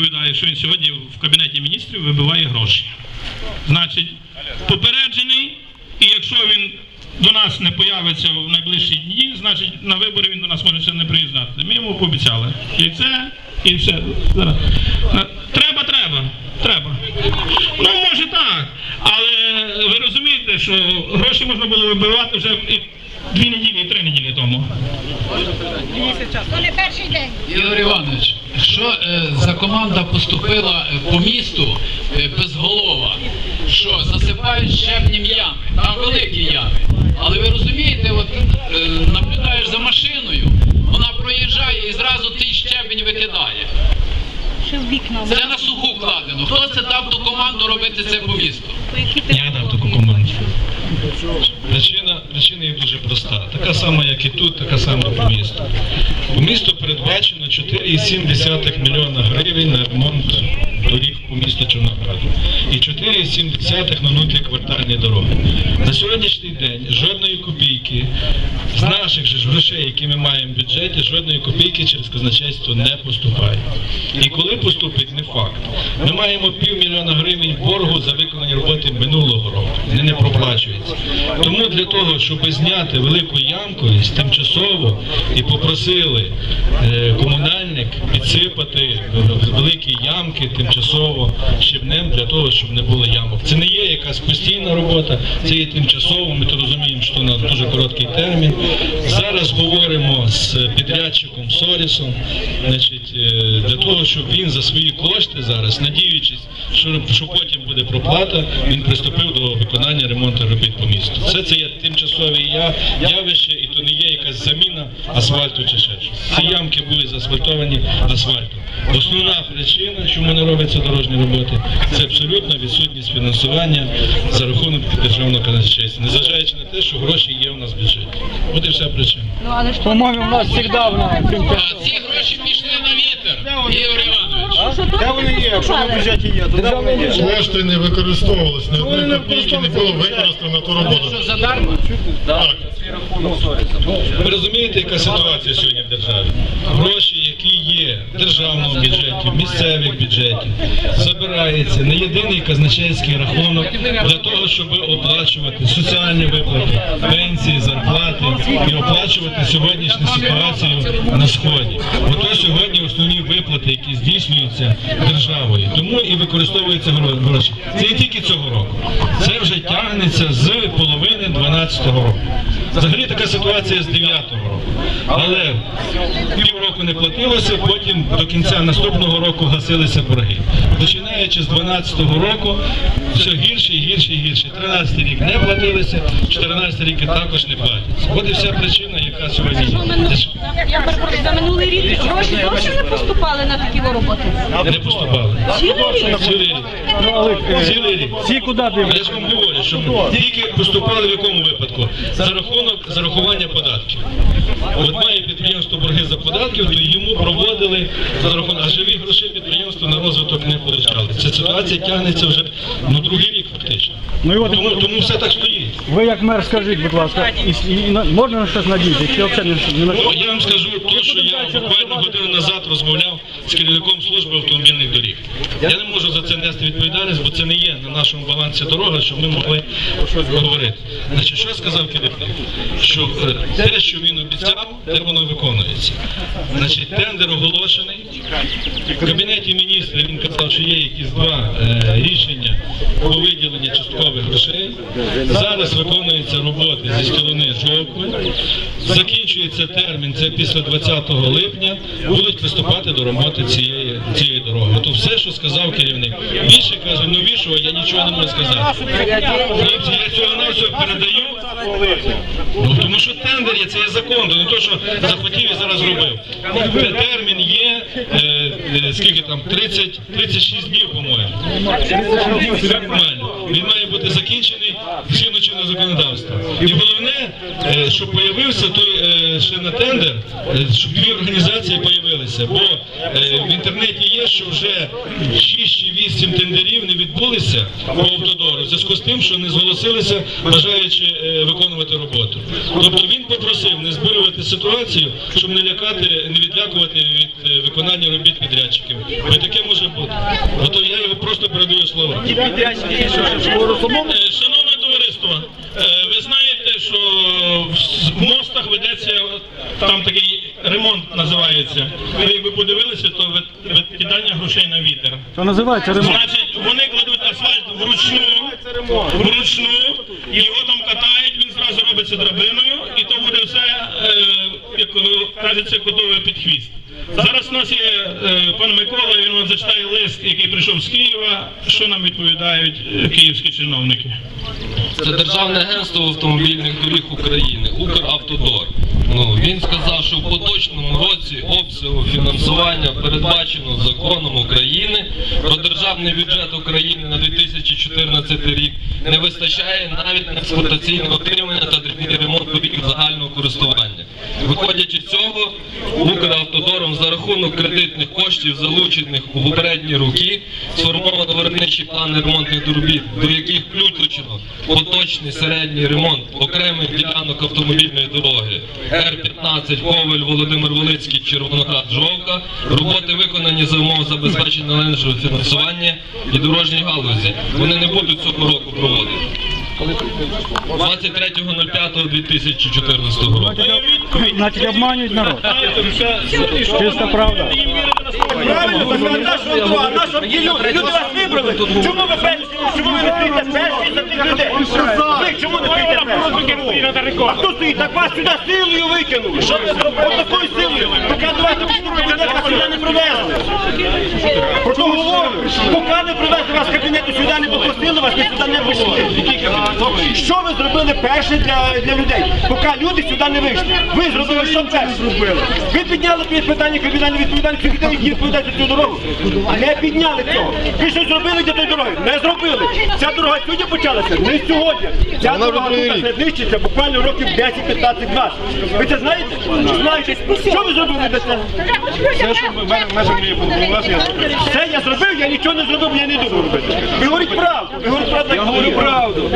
відповідає, що він сьогодні в кабінеті міністрів вибиває гроші. Значить, попереджений, і якщо він до нас не появиться в найближчі дні, значить на вибори він до нас може ще не приїжджати. Ми йому пообіцяли. І це, і все. Зараз. Треба, треба, треба. Ну, може так. Але ви розумієте, що гроші можна було вибивати вже і дві неділі, і три неділі тому. То не перший день. Ігор Іванович, що е, за команда поступила е, по місту е, безголова? Що засипають щебнем ями, там великі ями. Але ви розумієте, от е, наблюдаєш за машиною, вона проїжджає і зразу той щебень викидає. Це на суху кладено. Хто це дав ту команду робити це по місту? Я дав таку команду. Причина, причина є дуже проста. Така сама, як і тут, така сама по місту. По місту передбачено 4,7 мільйона гривень на ремонт доріг у місту Чорнограду. І 4,7 на внутріквартальні дороги. На сьогоднішній день жодної копійки з наших же ж грошей, які ми маємо в бюджеті, жодної копійки через казначейство не поступає. І коли поступить, не факт. Ми маємо півмільйона гривень боргу за виконані роботи минулого року. Вони не проплачуються. Тому для того, щоб зняти велику ямковість тимчасово і попросили е, комунальник підсипати великі ямки тимчасово щебнем для того, щоб не було ямок. Це не є якась постійна робота, це є тимчасово. Ми то розуміємо, що на дуже короткий термін. Зараз говоримо з підрядчиком Сорісом, значить, е, для того, щоб він за свої кошти зараз, надіючись, що, потім буде проплата, він приступив до виконання ремонту робіт по місту. Все це є тимчасові явище, і то не є якась заміна асфальту чи ще щось. Ці ямки були заасфальтовані асфальтом. Основна причина, чому не робляться дорожні роботи, це абсолютна відсутність фінансування за рахунок державного казначейства, незважаючи на те, що гроші є у нас в бюджеті. От і вся причина. Ну, але ж По-моєму, у нас завжди А ці гроші пішли на вітер, Ігор Іванович. Де вони є? Якщо на бюджеті є, то де вони є? Кошти не використовувалися, ні одної копійки не було використано на ту роботу. Що задарма? Так. Ви розумієте, яка ситуація сьогодні в державі? Гроші, які є в державному бюджеті, в місцевих бюджетів, забираються на єдиний казначейський рахунок для того, щоб оплачувати соціальні виплати, пенсії, зарплати і оплачувати сьогоднішню ситуацію на сході. Ото сьогодні основні виплати, які здійснюються державою. Тому і використовуються гроші. Це не тільки цього року, це вже тягнеться з половини 12-го року. Взагалі така ситуація з 9-го року. Але півроку не платилося, потім до кінця наступного року гасилися борги. Починаючи з 12-го року, все гірше і гірше і гірше. 13-й рік не платилися, 14-й рік також не платяться. От і вся причина, яка сьогодні є. Я перепрошую, за минулий рік гроші зовсім не поступали на такі роботи. Не поступали. Цілий рік? Цілий рік. Цілий рік. Всі куди дивляться? Ж вам говорю, що тільки поступали в якому випадку? За рахунок зарахування податків. От має підприємство борги за податків, то йому проводили за рахунок, а живі гроші підприємство на розвиток не получали. Ця ситуація тягнеться вже ну, другий рік фактично. Ну і от Тому, тому все так стоїть. ви як мер скажіть, будь ласка, і, і, на- можна на щось надіяти, чи взагалі не, не на Ну, я вам скажу те, що я буквально годину назад розмовляв з керівником служби автомобільних доріг. Я не можу за це нести відповідальність, бо це не є на нашому балансі дорога, щоб ми могли говорити. Значить, що сказав керівник? Що е, те, що він обіцяв, те воно виконується. Значить, тендер оголошений. В кабінеті міністрів він казав, що є якісь два е, рішення по виділенні часткових грошей. Зараз виконуються роботи зі сторони жовтня. Закінчується термін, це після 20 липня, будуть приступати до роботи цієї, цієї дороги. То все, що сказав керівник. Більше каже, новішого я нічого не можу сказати. Хлопці, я цього на все передаю. Ну, тому що тендер є, це є закон, не то, що захотів і зараз зробив. Термін є, е, е, скільки там, 30, 36 днів, по-моєму. Він має бути закінчений згідно чинного законодавства. І головне, е, щоб появився той е, ще на тендер, е, щоб дві організації появилися. Бо в інтернеті є, що вже 6 чи 8 тендерів не відбулися по автодору в зв'язку з тим, що не зголосилися, бажаючи виконувати роботу. Тобто він попросив не збурювати ситуацію, щоб не лякати, не відлякувати від виконання робіт підрядчиків. Бо таке може бути. Ото я його просто передаю товариство, е, ви знаєте, що в мостах ведеться там такий ремонт називається. Ви якби подивилися, то від- відкидання грошей на вітер. Що називається ремонт? Значить, вони кладуть асфальт вручну, вручну, його там катають, він зразу робиться драбиною, і то буде все, е, як кажеться, котове під хвіст. Зараз у нас є е, пан Микола, він вам зачитає лист, який прийшов з Києва, що нам відповідають е, київські чиновники. Це Державне агентство автомобільних доріг України, Укравтодор. Ну він сказав, що в поточному році обсягу фінансування передбачено законом України про державний бюджет України на 2014 рік не вистачає навіть на експлуатаційне отримання та ремонт доріг загального користування. Виходячи з цього, Укравтодором за рахунок кредитних коштів, залучених у попередні роки, сформовано виробничі плани ремонтних робіт, до яких включено поточний середній ремонт окремих ділянок автомобільної дороги Р-15 Ковель, Володимир Волицький, Червоноград, Жовка. Роботи виконані за умов забезпечення належного фінансування і дорожній галузі. Вони не будуть цього року проводити. 23.05.2014 року. Значить, обманюють народ. Чиста правда. Правильно, так а друга? Нащо вам ті люди? Люди вас вибрали. Чому ви перші? Чому ви не стоїте перші за тих людей? Ви чому не стоїте перші? А хто стоїть? Так вас сюди силою викинули. Що ви зробили? От такою силою. Вас до кабінету сюди не привезли. Поки не привезли вас кабінету сюди, не допустили вас, ви сюди не було. Що ви зробили перше для, для людей? Поки люди сюди не вийшли. Ви зробили що перше? Ви підняли під питання кримінальної відповідальності людей, які відповідають за цю дорогу? Не підняли цього. Ви щось зробили для тої дороги? Не зробили. Ця дорога сьогодні почалася? Не сьогодні. Ця дорога тут не нищиться буквально років 10, 15, 20. Ви це знаєте? Знаєте. Що ви зробили для цього? Все, що в мене в межах моєї повноваження, я зроблю. Все я зробив, я нічого не зробив, я не думав робити. Ви говорите правду, ви говорите правду, я говорю правду.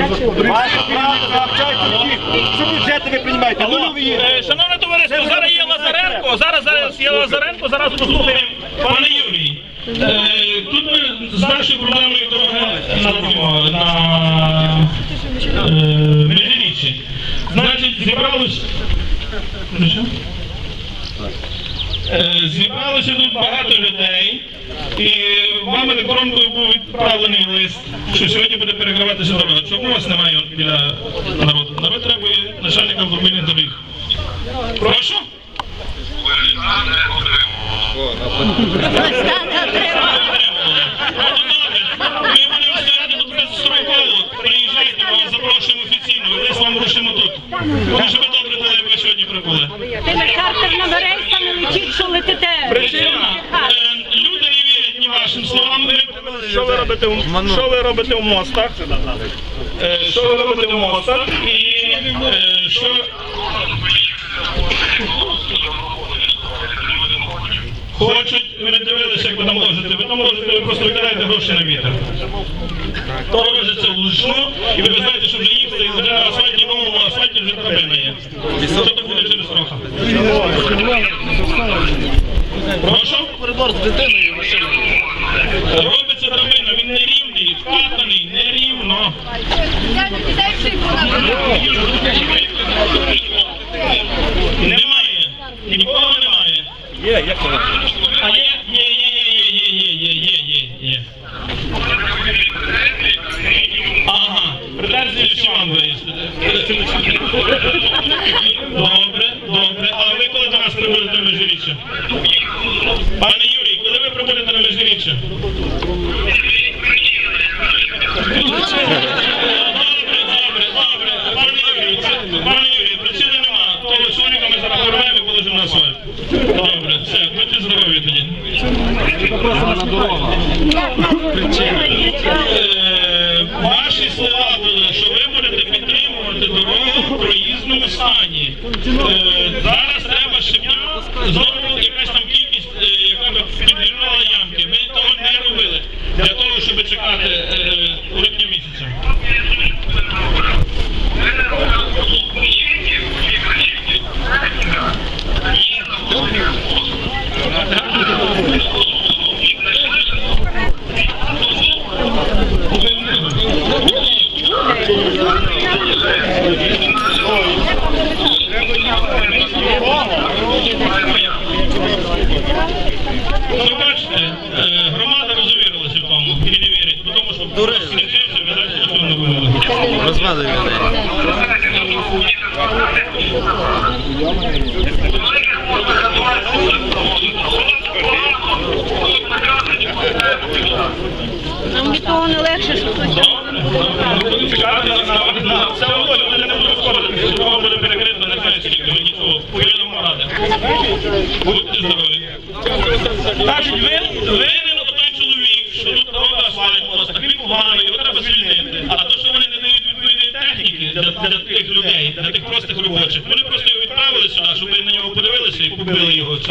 Ваша правда, общайтеся всіх. Що бюджети ви приймаєте? Нульові є. Е, Шановне товариство, зараз є Лазаренко, зараз, зараз є Лазаренко, зараз послухаємо пане Юрій. Е, Тут ми з нашою проблемою дороги на, на е, Межиріччі. Значить, зібралось... Ну, що? Е, Зібралося тут багато людей, і вам електронкою був відправлений лист, що сьогодні буде перекриватися дорога. Чому вас немає біля народу? Народ требує начальника автомобільних доріг. Прошу? Ми будемо стояти тут безстроково. Приїжджайте, ми вас запрошуємо офіційно. Лист вам вручимо тут. Дуже би добре було, ви сьогодні прибули. Тими чартерними рейсами летіть, що летите. Причина. Е, Люди не вірять ні вашим словам. Що ви робите у що ви робите у мостах? Е, Що ви робите у мостах? І е, що хочуть, ви не дивилися, як ви там ложите. Ви там ложите, ви просто викидаєте гроші на вітер. То робиться вручну, і ви знаєте, що вже їхали, і вже на асфальті, новому асфальті вже драбина є. Що то буде через трохи? Прошу? Коридор з дитиною Робиться Hello? Причини. Наші е, слова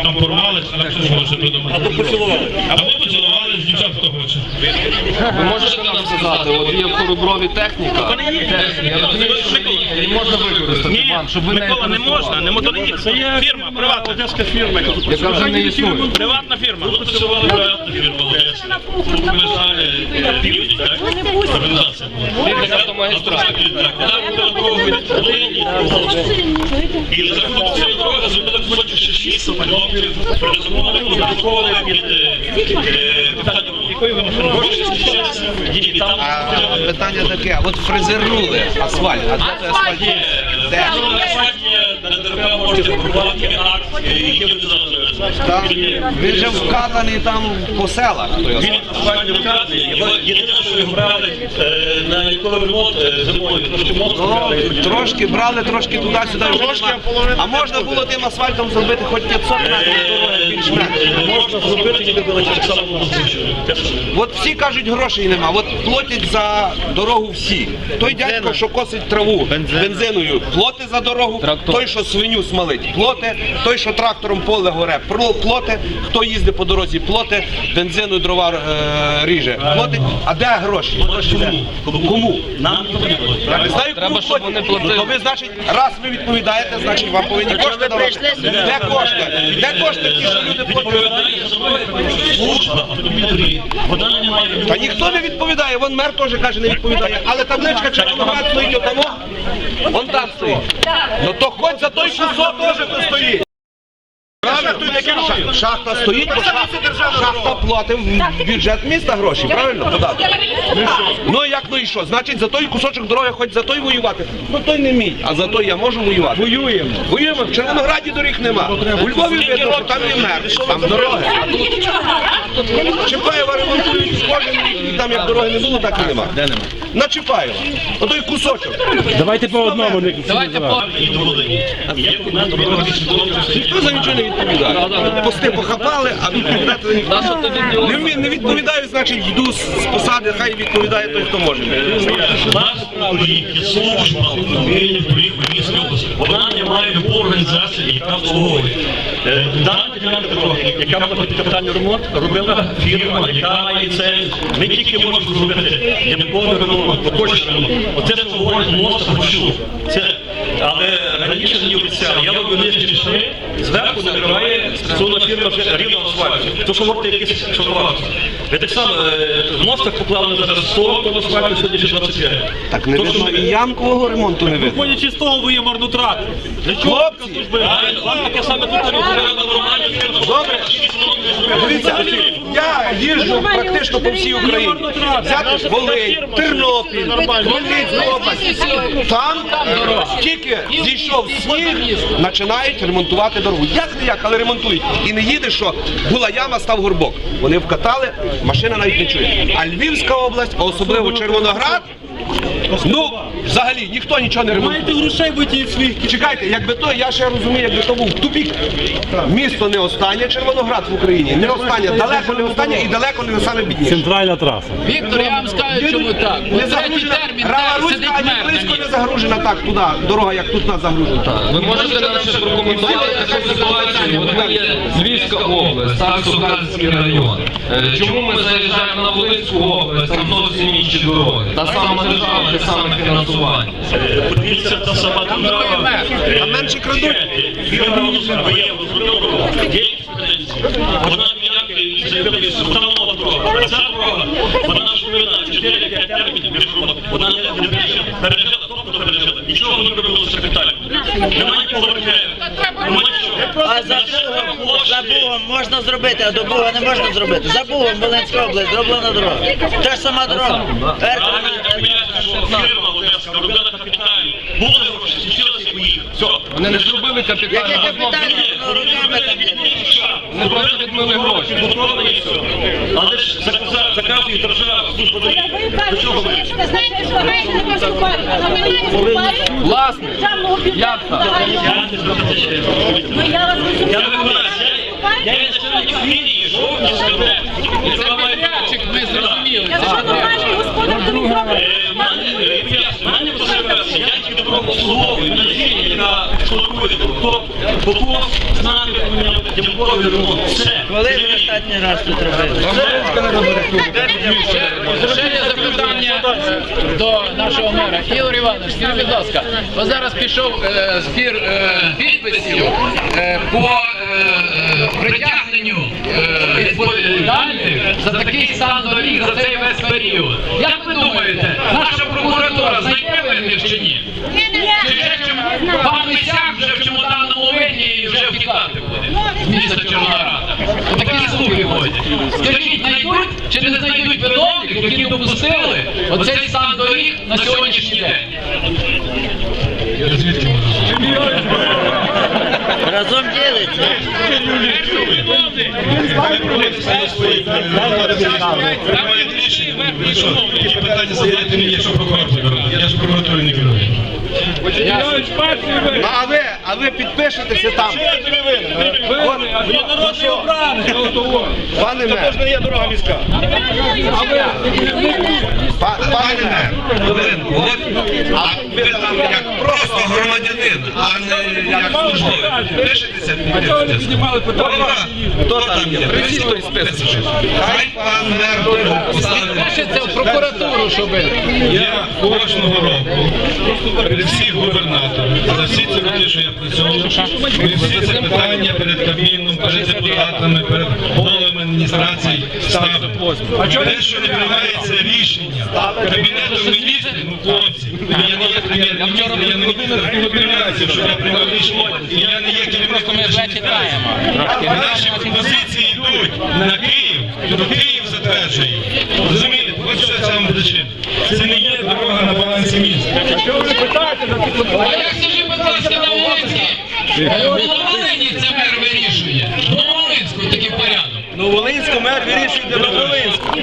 там порвали, чи там щось може придумати. Або поцілували. Або поцілували з дівчат, хто хоче. Ви можете нам сказати, от є в Хороброві техніка, техніка, я розумію, що ви її можна використати вам, щоб ви Микола, не можна, не мотор Це є фірма, приватна. Одеська фірма, яка вже не існує. Приватна фірма. Тут працювала приватна фірма Одеська. Тут ми знали е, так? Організація і за рахунок цієї дороги зробили ще 6 самольотів, під там А питання таке, от фрезернули асфальт, а де той асфальт? є. Де? На ДРК можете побувати акт, Там, він же вкатаний там по селах. Він асфальтний вкатний, його єдине, що його брали е, на військовий ремонт е, зимою, тому що мост Ну, трошки брали, трошки туди-сюди. вже нема. А можна було тим асфальтом зробити хоч 500 метрів дороги більш-менш. Е, Можна зробити, ніби було так само було звичайно. От всі кажуть, грошей нема. От платять за дорогу всі. Той дядько, що косить траву бензиною, платить за дорогу. Трактор. Той, що свиню смалить, плоте. Той, що трактором поле горе, плоте. Хто їздить по дорозі, плоте. Бензину дрова е, ріже, платить. А де гроші? Гроші де? Кому? Нам платить. Я не знаю, Треба, кому щоб платять. вони платили. То ви, значить, раз ви відповідаєте, значить вам повинні кошти давати. Де кошти? Де кошти ті, що люди платять? Служба. Вона не має Та ніхто не відповідає, вон мер теж каже, не відповідає. Але табличка Червоноград стоїть отамо, вон там стоїть. Ну то хоч за той кусок теж то стоїть. Шахта, стоїть, бо шахта, платить в бюджет міста гроші, правильно? Податок. Ну як ну і що? Значить за той кусочок дороги, хоч за той воювати. Ну той не мій, а за той я можу воювати. Воюємо. Воюємо. В Червонограді доріг нема. У Львові видно, там є мер, там дороги. Чапаєва ремонтують кожен рік, і там як дороги не було, так і нема. Де нема? На Чапаєва. Отой кусочок. Давайте по одному. не- Давайте по кілометрів. Ніхто за нічого не відповідає. Пости похапали, а відповідати? Не, не відповідаю, значить йду з посади, хай відповідає той, хто може. Доріг є служба області. Вона не має любої організації, яка обслуговує. Е, Дана ділянка дороги, яка під капітальний ремонт, робила фірма, яка має це. Ми тільки можемо зробити ямковий ремонт, поточний ремонт. Оце що говорить мост Гощу. Це але раніше мені обіцяли, я роблю нижні шви, зверху накриває стосовно фірма вже рівно асфальту. То що можете якісь шоколадки. Ви так само е, в мостах поклали зараз 100 тонн асфальту, сьогодні ще 25. Так не видно і ямкового ремонту не видно. Виходячи з того, ви є марнотрат. Хлопці, Вам таке саме тут на нормальні. Добре. Дивіться, я їжджу практично по всій Україні. Взяти Волинь, Тернопіль, Хмельницька область. Там тільки зійшов сніг, починають ремонтувати дорогу. Як не як, але ремонтують. І не їде, що була яма, став горбок. Вони вкатали, машина навіть не чує. А Львівська область, а особливо Червоноград, Ну, взагалі, ніхто нічого не ремонтує. Маєте грошей, будьте своїх. Чекайте, якби то, я ще розумію, якби то був тупік. Місто не останнє, Червоноград в Україні. Не останнє, далеко не останнє і далеко не саме бідніше. Центральна траса. Віктор, я вам скажу, чому так. Не загружена, Рава Руська ані близько не загружена так туди, дорога, як тут нас загружена. Ви можете нам ще прокоментувати таку ситуацію? От ми є Львівська область, Саксо-Кальський район. Е, Чому ми заїжджаємо на Волинську область, там зовсім інші дороги? Та сама держава, саме фінансування. Подивіться, та сама Там другий мер. А менше крадуть. Вона ніяк заявили, що дорога. А ця дорога, вона вина 4-5 термінів. Вона не пережила, пережила, тобто пережила. Нічого не робилося капітально. Нема нікого виробляє. А за Бугом, за Бугом можна зробити, а до Буга не можна зробити. За Бугом Волинська область зроблена дорога. Та ж сама дорога. Що Одеська капітально. Були гроші, зустрілися і поїхали. Все. Вони не зробили Яке капітального капітальне, ну руками. Вони просто відмили гроші. Готові і все. Але ж заказ- заказує держава, служба доріг. До чого ви? Власне, як так? Ну я вас Я розумію. виконавець, я-. Е, е, тільки добро обслуговую, на філії, яка експлуатує то все. Коли ви останній раз тут робили? Ще є запитання до нашого мера. Ігор Іванович, скажіть, будь ласка, бо зараз пішов е, збір е, підписів е, по е, е, притягненню е, відповідальних за такий стан доріг за цей весь період. Як ви думаєте, наша прокуратура знайде винних чи ні? Пан Мисяк вже в чемоданному винні і вже втікати буде з міста Чорнограда? Такі слухи ходять. Скажіть, знайдуть чи не знайдуть виновників, які допустили оцей стан доріг на сьогоднішній день? Я звідки можу? Разом ділиться. Приймають рішення. Ви що, які питання задаєте мені, якщо прокурор керує? Я ж прокуратурою не керую. Ну, а ви, а ви підпишетеся там. От, ну що? Пане мер. є дорога міська. Пане мер. А ви там як просто громадянин, а не як службовець. Пишетеся, підписуєтеся. Хто там є? Привезіть той список. Хай пан мер поставить. Пишеться в прокуратуру, щоб Я кожного року перед всіх губернаторів, за всі ці роки, що я це питання перед Кабміном, перед депутатами, перед головами адміністрації ставимо. Те, що не приймається рішення Кабінету міністрів, ну хлопці, я не є прем'єр-міністр, я не міністр щоб я приймав рішення, і я не є керівником. Наші пропозиції йдуть на Київ, то Київ затверджує. Розумієте? Ось що це вам причина. Це не є дорога на балансі міста. А як скажи, Волині це мер вирішує. Новолинську такий порядок. Ну, Волинську мер вирішує для Новолинська,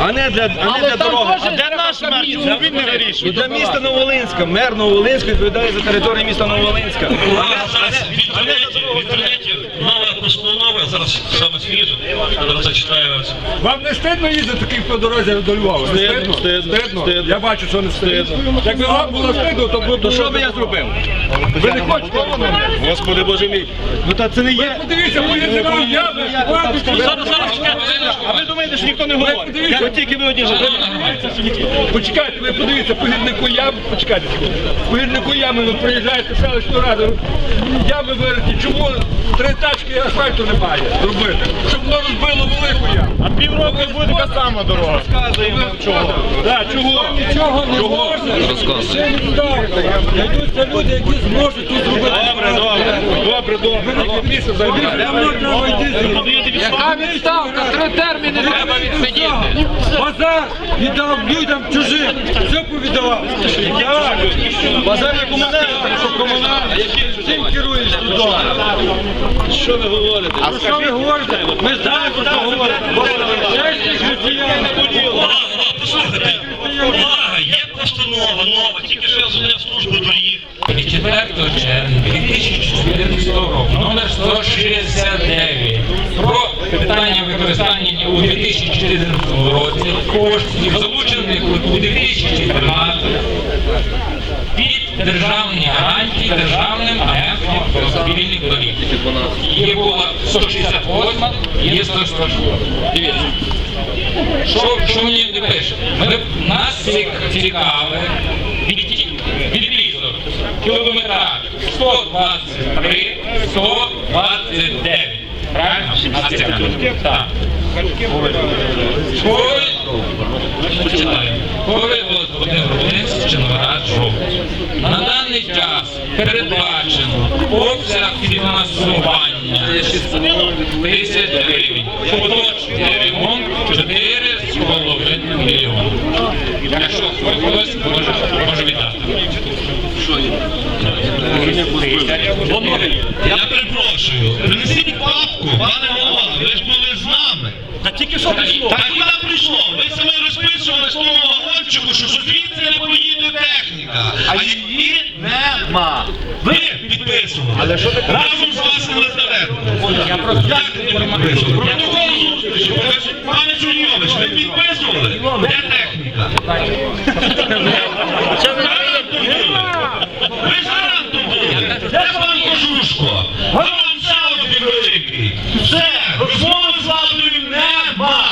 а не для, а не для дороги. А де наш мер? Чому він не вирішує? Для міста. Новолинська. Мер Новолинська відповідає за територію міста Новолинська. В інтернеті, в інтернеті нова постанова, зараз саме зачитаю. Вам не стидно їздити таких по дорозі до Львова? Не Стидно, стидно, стидно. Я бачу, що не стидно. Якби вам було стидно, то б То що би я зробив? Ви не хочете? Господи Боже мій. Ну та це не є. Подивіться, поїздите вам ями, Зараз, зараз, чекайте. А ви думаєте, що ніхто не говорить? Я тільки ви одні живете. Почекайте, ви подивіться, по гірнику ями, почекайте. По гірнику ями, ну приїжджаєте в селищну раду, ями вириті, чому три тачки асфальту немає зробити? Щоб воно розбило велику яму. А півроку буде така сама дорога. Розказуємо чого. Да, чого? Нічого не можна. Ще не ставте. Знайдуться люди, які зможуть тут зробити. Добре, добре. Добре, добре. Давно треба йти. Яка відставка? Три терміни треба відсидіти. Базар віддав людям чужим. Все повідавав. Як? Базар є комунальний, що комунальний. Чим керуєш тут? Що ви говорите? А що ви говорите? Ми знаємо, про що говорите. Чесні християни. Увага, є постанова. нова, тільки що я дзвонив в службу доріг. 4 червня 2014 року номер 169 про питання використання у 2014 році коштів, залучених у 2014 під державні гарантії Державним агентством автомобільних доріг. Є була 168, є 140. Дивіться. Що, що мені не пише? Нас цік- цікаве відрізок кілометраж 123, 129. Правильно? Так. Коли, Володимир Волинський, Черноград, жовтий. На даний час передбачено обсяг фінансування тисяч гривень. Поточний ремонт 4,5 мільйони. Якщо хтось може, може віддати. Я перепрошую, принесіть папку, пане голова, ви ж були з нами. Та тільки що прийшло. Так куди прийшло? Ви самі розписували з того вагончику, що звідси не поїде техніка, а її нема. Ви підписували. Разом з Василем Лазаренком. Як ви не підписували? Протокол зустрічі. Пане Чуйович, ви підписували? Де техніка? Гарантом були. Ви ж гарантом були. Де пан Кожушко? Гарант ще один великий. Все, розмови з владою нема.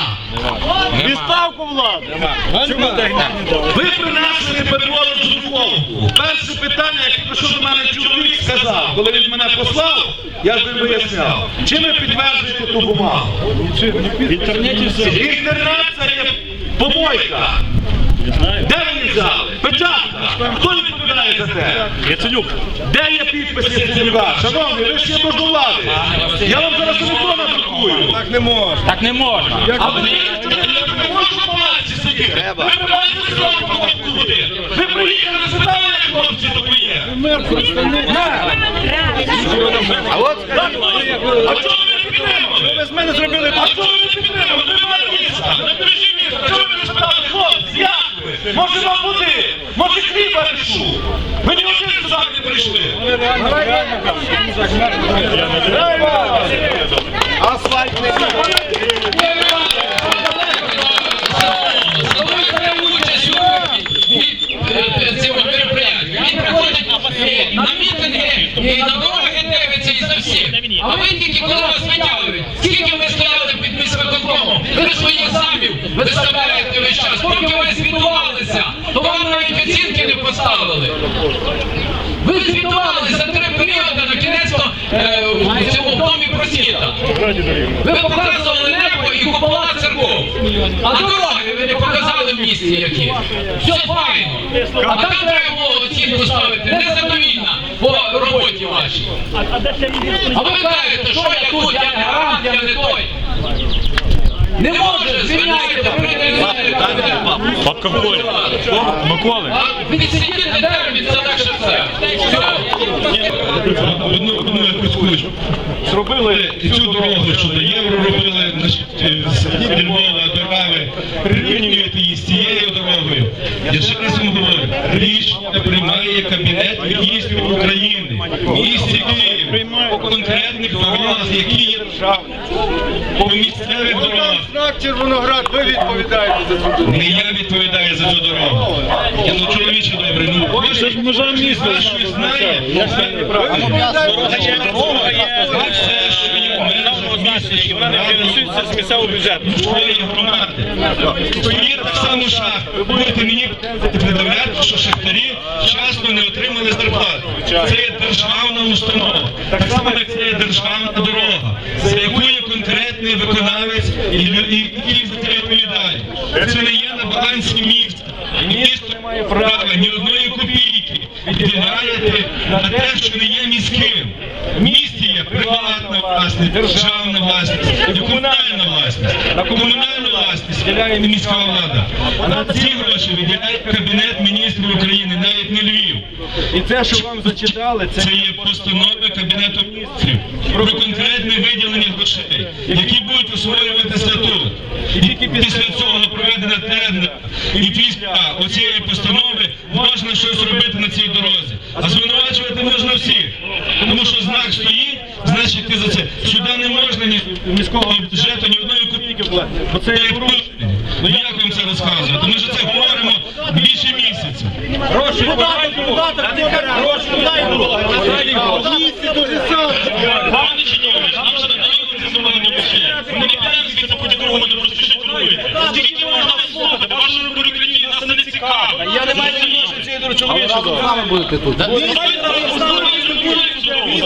Відставку влади. Ви принесли Петро Роздруковку. Перше питання, яке прийшов до мене чоловік, сказав, коли він мене послав, я ж ним виясняв. Чим ви підтверджуєте ту бумагу? В інтернеті все. Інтернет це є помойка. Де ви взяли? Печатка. Хто відповідає за це? Яценюк. Де є підпис Яценюка? Шановні, ви ж є можновлади. Я вам зараз телефон надрукую. Так не можна. Так не можна. А ви не можна в палаці сидіти? Ви не маєте знову покупку води. Ви приїхали, спитали, як хлопці тут є. А от А чого ви не підтримали? Ви з мене зробили А чого ви не підтримали? Ви міста, не бережі міста. Чого ви не спитали, хлопці, як ви? Може вам води? Може хліба решу? Ви ні один сюди не прийшли. Асфальт не Бере участь у цьому мероприятті. Він приходить е, на мітинги, і на дороги дивиться і за всіх. А ви тільки коли вас витягують, скільки ви стояли під міськвиконкомом, ви своїх замів виставляєте весь час, поки ви звітувалися, то вам навіть оцінки не поставили. Ви звітували за три періоди на кінець в цьому домі просвіта. Ви показували небо і купола церков. А дороги ви не показали в місті які. Все файно. А там треба було оцінку ставити незадовільна по роботі вашій. А ви кажете, що я тут, я не гарант, я не той. Не може, звільняйте, Папка Миколи. Миколи. Відсидіти термін, це легше все. Все. Одну, одну якусь кучку. Зробили і цю дорогу, що до євро робили, значить, е, з Львова до Рави, прирівнюєте її з цією дорогою. Я ще раз вам говорю, рішення приймає Кабінет міністрів України, місті по конкретних дорогах, які є по місцевих. Знак Червоноград, ви відповідаєте за цю відповідаю за цю дорогу. Я ну чоловіче добре, ну ви ж Межа міста. щось знає, це неправильно. Дорога є, Фінансується з місцевого бюджету. так само шахт. Ви будете мені пред'являти, що шахтарі вчасно не отримали зарплату. Це є державна установа. Так само, як це є державна дорога, за яку є конкретний виконавець і і який за це відповідає. Це не є міста. І місто не має права ні одної копійки відділяєте на те, що не є міським. В місті є приватна власність, державна власність і комунальна власність. На комунальну власність виділяє міська влада. А на ці гроші виділяє Кабінет міністрів України, навіть не Львів. І це, що вам зачитали, це є постанови Кабінету міністрів про конкретне виділення грошей, які будуть освоювати статут. І тільки після цього проведена тендер, і після оцієї постанови можна щось робити на цій дорозі. А звинувачувати можна всіх. Тому що знак стоїть, значить ти за це. Сюди не можна ні міського бюджету, ні одної копійки платити. Бо це є порушення. Ну як вам це розказувати? Ми ж це говоримо більше місяця. гроші нам це. Ми не простішить робити. Скільки можна вас слухати? Вашої бюрократії нас не цікаво. Я не маю цієї дороги чоловіча.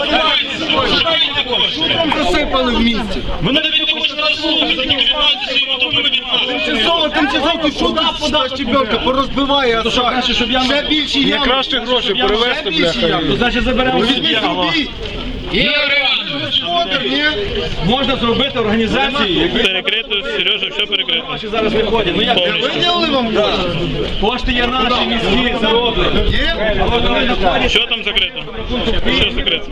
Шукайте кошти. Засипали в місті. Вони навіть не хочете нас слухати, тільки відмовляєтеся своїми тупими від нас. Тимчасово, тимчасово, там подаш щебенка, порозбиває, а щоб я ще більші ями. краще гроші перевезти, бляха. Значить, заберемо Візьміть собі. Господи, ні. Можна зробити організації, які Перекрито, Сережа, все перекрито. наші зараз не ходять. Ну як? Виділили вам Кошти є наші, міські, зароблені. Що там закрито? Що закрито?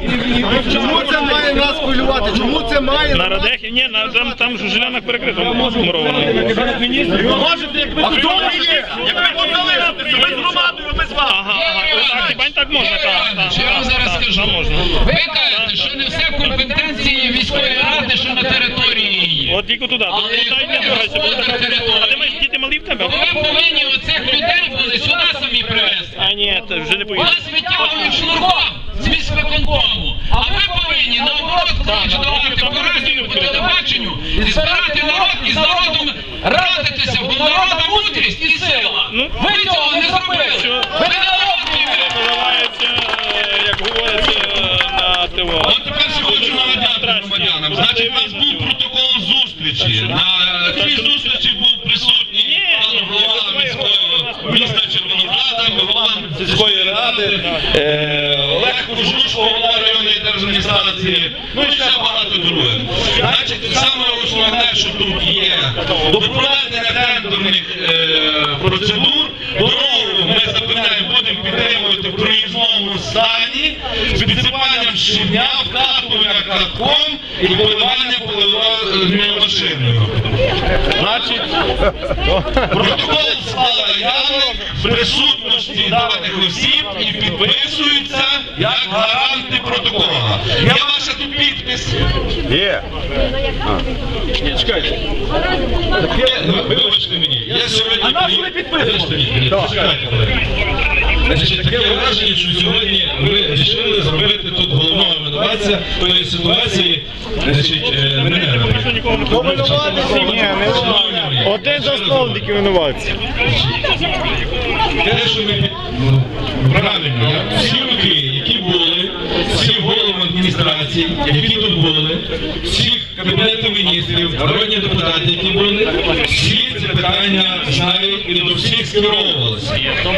Чому це має нас хвилювати? Чому це має На Радехі? Ні, на, там, там ж жилянок перекрито. Муровано. Можете, як ви тут є. Як ви залишитеся? Ми з громадою, без вас. Ага, ага. Так, хіба не так можна? Так, так, я вам зараз скажу. Ви кажете, що не все в компетенції міської ради, що на території є. От тільки туди. Але якщо не дергайся. бо господар так- території, А ти маєш діти малі в тебе? То ви повинні оцих людей були сюди самі привезти. А ні, це вже не поїде. Вас витягують шнурком з міськвиконкому, а ви повинні наоборот давати по радіо, по телебаченню і збирати народ і з народом радитися, бо народа мудрість і сила. Ви цього не зробили. Ви не народ. Називається, як говориться е, на ТВ. От тепер ще хочу нагадати громадянам. Значить, у нас був протокол зустрічі. На цій зустрічі був присутній пан голова міського міста Червонограда, голова сільської ради, е, Олег Кожушко, голова районної держадміністрації, ну і ще багато других. Значить, саме основне, що тут є, до катком і поливання поливальною машиною. Значить, протокол склала Яник в присутності даних осіб і підписується як гаранти протокола. Є ваша тут підпис? Є. Чекайте. Вибачте мені, я сьогодні... А нас не підписували. Чекайте. Значить, таке враження, що сьогодні ви вирішили зробити тут головного винуватця тої ситуації, значить, мене, наприклад. Шановні мої, Один ще раз засновник винуватця. те, що ми ну, правильно, всі роки, які були, всі голови адміністрації, які тут були, всіх кабінетів міністрів, народні депутати, які були, всі ці питання знають і до всіх скеровувалися.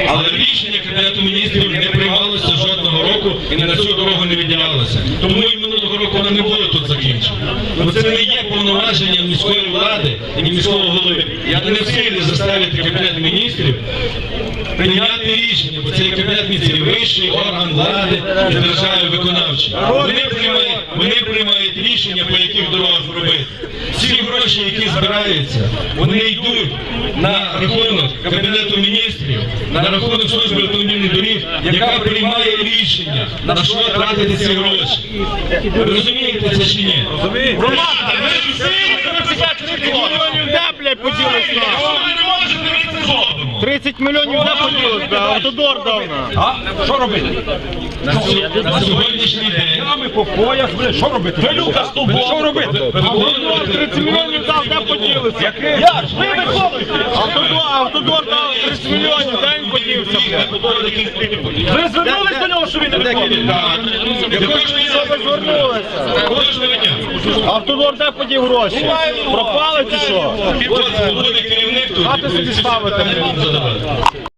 Але рішення кабінету міністрів не приймалося жодного року і на цю дорогу не виділялося. Тому і минулого року вона не була тут закінчена. Ну це не є повноваження міської влади і міського голови. Я не в силі заставити кабінет міністрів прийняти рішення, бо це є кабінет міністрів, вищий орган влади і держави виконавчий. Вони приймають, вони приймають рішення, по яких дорогах робити. Всі гроші, які збираються, вони йдуть на рахунок кабінету міністрів, на рахунок служби автомобільних доріг, яка приймає рішення, на що тратити ці гроші. Ви розумієте це чи ні? Ви ж всі мільйонів де, блядь, ви не можете, ми це зробимо. 30 мільйонів де поділись, автодор дав нам. А? Що робити? На, сьо- на сьогоднішній день Ями по пояс, блин, що робити? Велюка стовбом. Що робити? виконувати 30 мільйонів дав, де поділися? Який? Як? Ви виконуєте? Автодор, автодор дав 30 мільйонів, де він подівся. Ви звернулись до нього, що він не виконує? Кожного дня. Автодор де подів гроші? Пропали чи що? От буде керівник тут. А ти собі ставите. Питання будемо задавати.